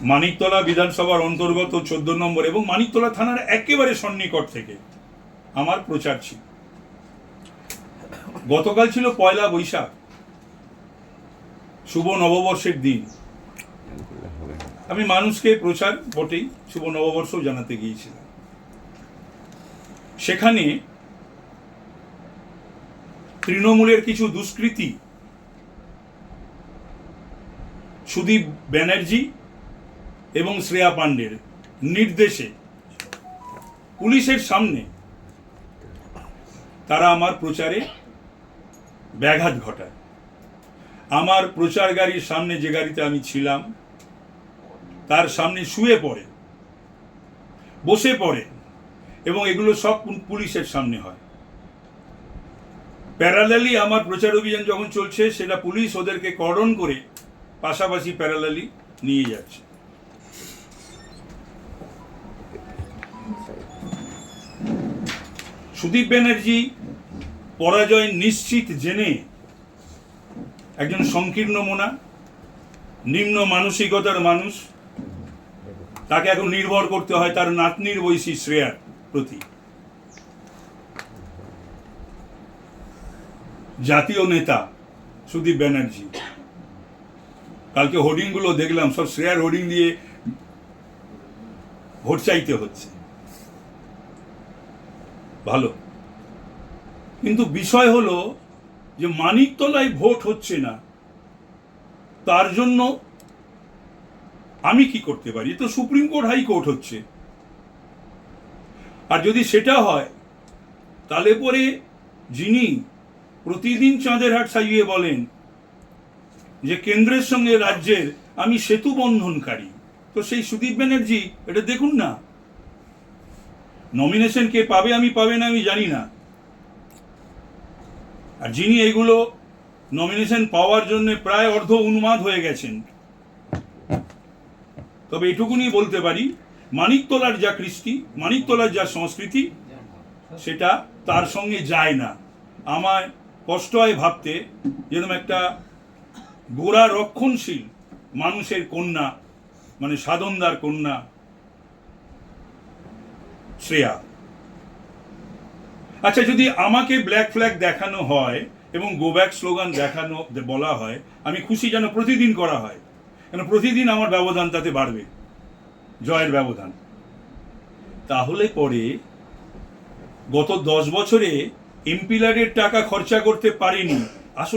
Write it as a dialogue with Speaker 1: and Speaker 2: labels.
Speaker 1: মানিকতলা বিধানসভার অন্তর্গত চোদ্দ নম্বর এবং মানিকতলা থানার একেবারে সন্নিকট থেকে আমার প্রচার ছিল। গতকাল ছিল পয়লা বৈশাখ, শুভ নববর্ষের দিন। আমি মানুষকে প্রচার বটেই শুভ নববর্ষ জানাতে গিয়েছিলাম। সেখানে তৃণমূলের কিছু দুষ্কৃতী, সুদীপ ব্যানার্জি এবং শ্রেয়া পাণ্ডের নির্দেশে পুলিশের সামনে তারা আমার প্রচারে ব্যাঘাত ঘটায়। আমার প্রচার গাড়ির সামনে যে গাড়িতে আমি ছিলাম, তার সামনে শুয়ে পড়ে, বসে পড়ে এবং এগুলো সব পুলিশের সামনে হয়। প্যারালালি আমার প্রচার অভিযান যখন চলছে, সেটা পুলিশ ওদেরকে করণ করে পাশাপাশি প্যারালালি নিয়ে যাচ্ছে। সুদীপ ব্যানার্জি পরাজয় নিশ্চিত জেনে একজন সংকীর্ণ মোনা, নিম্ন মানসিকতার মানুষ, তাকে এখন নির্ভর করতে হয় তার নাতনির বয়সী শ্রেয়ার প্রতি। জাতীয় নেতা সুদীপ ব্যানার্জি। কালকে হোর্ডিংগুলো দেখলাম, সব শ্রেয়ার হোর্ডিং দিয়ে ভোট চাইতে হচ্ছে। ভালো। কিন্তু বিষয় হলো যে মানিকতলায় ভোট হচ্ছে না, তার জন্য আমি কি করতে পারি? তো সুপ্রিম কোর্ট হাইকোর্ট হচ্ছে। আর যদি সেটা হয়, তাহলে পরে যিনি প্রতিদিন চাঁদের হাট সাজিয়ে বলেন যে কেন্দ্রের সঙ্গে রাজ্যের আমি সেতু বন্ধনকারী তো সেই সুদীপ ব্যানার্জি, এটা দেখুন না নমিনেশন কে পাবে আমি, পাবে না আমি জানি না। আর যিনি এগুলো নমিনেশন পাওয়ার জন্য প্রায় অর্ধ উন্মাদ হয়ে গেছেন, তবে এটুকুনি বলতে পারি, মানিকতলার যা কৃষ্টি, মানিকতলার যা সংস্কৃতি, সেটা তার সঙ্গে যায় না। আমার কষ্ট হয় ভাবতে, যেরকম একটা গোড়া রক্ষণশীল মানুষের কন্যা মানে সাধনদার কন্যা শ্রেয়া। আচ্ছা যদি আমাকে ব্ল্যাক ফ্ল্যাগ দেখানো হয় এবং গো ব্যাক স্লোগান দেখানো, বলা হয়, আমি খুশি যেন প্রতিদিন করা হয়। কেন প্রতিদিন আমার ব্যবধান তাতে বাড়বে? জয়ের ব্যবধান। তাহলে পরে গত দশ বছরে এমপিলারের টাকা খরচা করতে পারিনি। আসলে